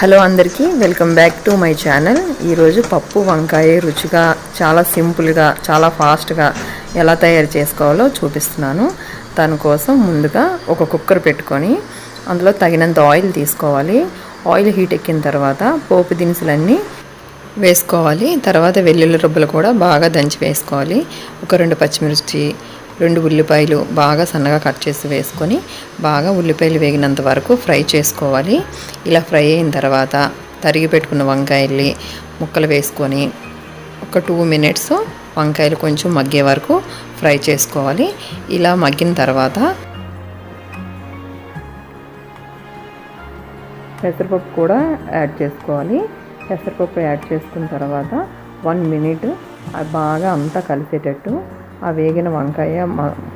Hello అందరికీ welcome back to my channel. ఈరోజు పప్పు వంకాయ రుచిగా చాలా సింపుల్గా చాలా ఫాస్ట్గా ఎలా తయారు చేసుకోవాలో చూపిస్తున్నాను. దానికోసం ముందుగా ఒక కుక్కర్ పెట్టుకొని అందులో తగినంత ఆయిల్ తీసుకోవాలి. ఆయిల్ హీట్ ఎక్కిన తర్వాత పోపు దినుసులన్నీ వేసుకోవాలి. తర్వాత వెల్లుల్లి రుబ్బలు కూడా బాగా దంచి వేసుకోవాలి. ఒక రెండు పచ్చిమిర్చి రెండు ఉల్లిపాయలు బాగా సన్నగా కట్ చేసి వేసుకొని బాగా ఉల్లిపాయలు వేగినంత వరకు ఫ్రై చేసుకోవాలి. ఇలా ఫ్రై అయిన తర్వాత తరిగి పెట్టుకున్న వంకాయల్ని ముక్కలు వేసుకొని ఒక టూ మినిట్స్ వంకాయలు కొంచెం మగ్గే వరకు ఫ్రై చేసుకోవాలి. ఇలా మగ్గిన తర్వాత పెసరపప్పు కూడా యాడ్ చేసుకోవాలి. పెసరపప్పు యాడ్ చేసుకున్న తర్వాత వన్ మినిట్ అది బాగా అంతా కలిసేటట్టు ఆ వేగిన వంకాయ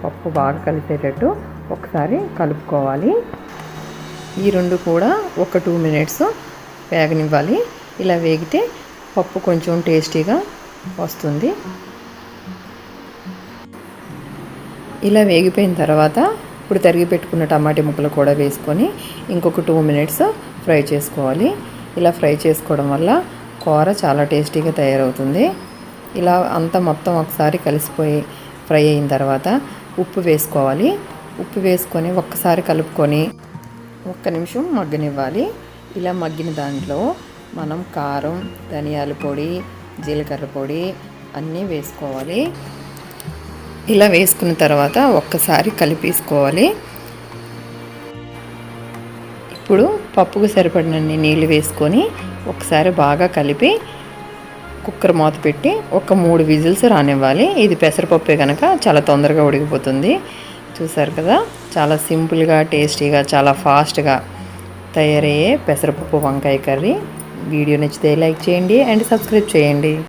పప్పు బాగా కలిసేటట్టు ఒకసారి కలుపుకోవాలి. ఈ రెండు కూడా ఒక టూ మినిట్స్ వేగనివ్వాలి. ఇలా వేగితే పప్పు కొంచెం టేస్టీగా వస్తుంది. ఇలా వేగిపోయిన తర్వాత ఇప్పుడు తరిగి పెట్టుకున్న టమాటీ ముక్కలు కూడా వేసుకొని ఇంకొక టూ మినిట్స్ ఫ్రై చేసుకోవాలి. ఇలా ఫ్రై చేసుకోవడం వల్ల కూర చాలా టేస్టీగా తయారవుతుంది. ఇలా అంతా మొత్తం ఒకసారి కలిసిపోయి ఫ్రై అయిన తర్వాత ఉప్పు వేసుకోవాలి. ఉప్పు వేసుకొని ఒక్కసారి కలుపుకొని ఒక్క నిమిషం మగ్గనివ్వాలి. ఇలా మగ్గిన దాంట్లో మనం కారం ధనియాల పొడి జీలకర్ర పొడి అన్నీ వేసుకోవాలి. ఇలా వేసుకున్న తర్వాత ఒక్కసారి కలిపేసుకోవాలి. ఇప్పుడు పప్పుకు సరిపడినన్ని నీళ్ళు వేసుకొని ఒకసారి బాగా కలిపి కుక్కర్ మూత పెట్టి ఒక మూడు విజిల్స్ రానివ్వాలి. ఇది పెసరపప్పే కనుక చాలా తొందరగా ఉడికిపోతుంది. చూసారు కదా? చాలా సింపుల్గా టేస్టీగా చాలా ఫాస్ట్గా తయారయ్యే పెసరపప్పు వంకాయ కర్రీ. వీడియో నచ్చితే లైక్ చేయండి అండ్ సబ్స్క్రైబ్ చేయండి.